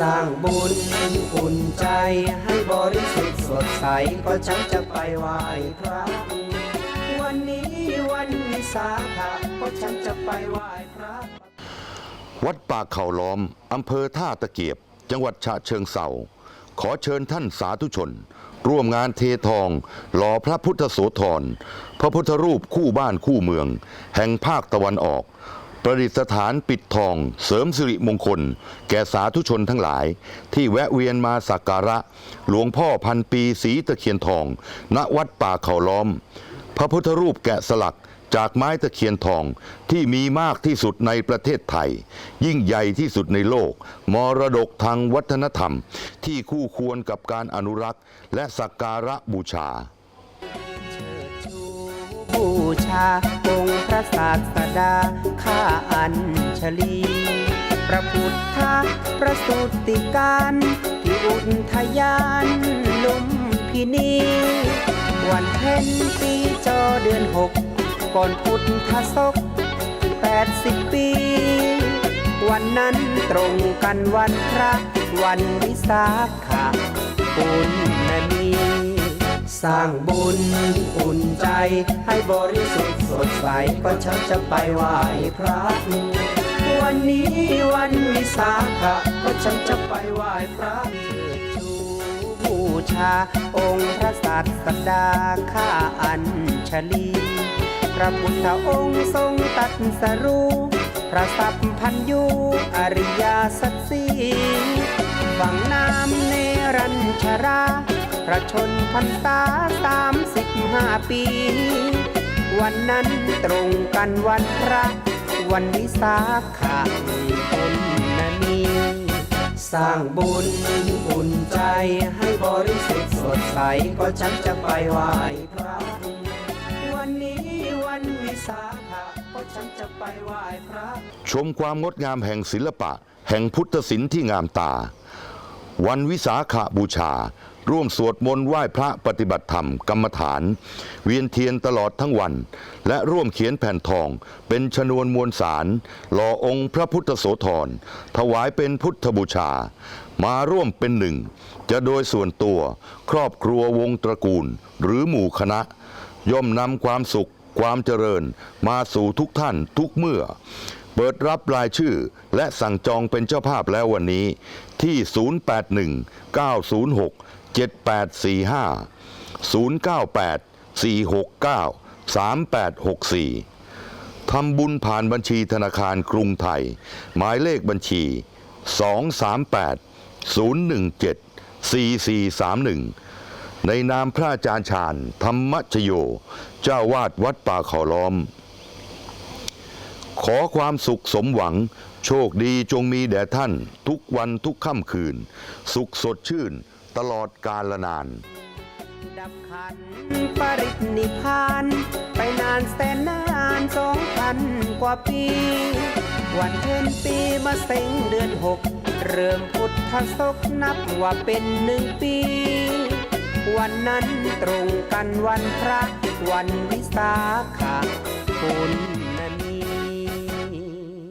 สร้างบุญอุ่นใจให้บริสุทธิ์สดใส ก็ฉันจะไปไหว้พระ วันนี้วันวิสาขะก็ฉันจะไปไหว้พระ วัดป่าเขาล้อม อำเภอท่าตะเกียบ จังหวัดฉะเชิงเซาขอเชิญท่านสาธุชน ร่วมงานเททอง หล่อพระพุทธโสธรพระพุทธรูปคู่บ้านคู่เมือง แห่งภาคตะวันออก ประดิษฐานปิดทอง เสริมสิริมงคล แก่สาธุชนทั้งหลาย ที่แวะเวียนมาสักการะ หลวงพ่อพันปีสีตะเคียนทอง ณวัดป่าเขาล้อม พระพุทธรูปแกะสลักจากไม้ตะเคียนทองที่มีมากที่สุดในประเทศไทย ยิ่งใหญ่ที่สุดในโลก มรดกทางวัฒนธรรม ที่คู่ควรกับการอนุรักษ์ และสักการะบูชา ชาองค์พระศาสดาข้าอัญชลี พระพุทธประสูติการที่อุทยานลุมพินีวันเพ็ญปีจอเดือนหก ก่อนพุทธศกแปดสิบปี วันนั้นตรงกันวันพระวันวิสาขะปุณ สร้างบุญอุ่นใจ ให้บริสุทธิ์สดใสก็ฉันจะไปไหว้พระวันนี้วันวิสาขะก็ฉันจะไปไหว้พระเชิดชูบูชา องค์พระศาสดาข้าอัญชลีพระพุทธองค์ทรงตัดสรู้พระสัพพัญยูอริยสัจสีฝังน้ำเนรัญชรา พระชนพรรษาสามสิบห้าปี วันนั้นตรงกันวันพระ วันวิสาขะปุณณมีสร้างบุญอุ่นใจให้บริสุทธิ์สดใส ก็ฉันจะไปไหว้พระ วันนี้วันวิสาขะก็ฉันจะไปไหว้พระ ชมความงดงามแห่งศิลปะ แห่งพุทธศิลป์ที่งามตา วันวิสาขบูชา ร่วมสวดมนต์ไหว้พระปฏิบัติธรรมกรรมฐาน เวียนเทียนตลอดทั้งวัน และร่วมเขียนแผ่นทอง เป็นชนวนมวลสารหล่อองค์พระพุทธโสธรถวายเป็นพุทธบูชา มาร่วมเป็นหนึ่ง จะโดยส่วนตัว ครอบครัววงตระกูล หรือหมู่คณะ ย่อมนำความสุขความเจริญมาสู่ทุกท่านทุกเมื่อ เปิดรับรายชื่อและสั่งจองเป็นเจ้าภาพแล้ววันนี้ที่ 081 906 7845 098 469 3864 ทำบุญผ่านบัญชีธนาคารกรุงไทย หมายเลขบัญชี 238 017 4431 ในนามพระอาจารย์ชาญ ธรรมชโย เจ้าวาดวัดป่าเขาล้อม ขอความสุขสมหวัง โชคดีจงมีแด่ท่าน ทุกวันทุกค่ำคืน สุขสดชื่น ตลอดกาลนาน ดับขันปรินิพาน ไปนานแสนนานสองพันกว่าปี วันเพ็ญปีมาเซ็งเดือนหก เริ่มพุทธศกนับว่าเป็นหนึ่งปี วันนั้นตรงกันวันพระวันวิสาขะปุณ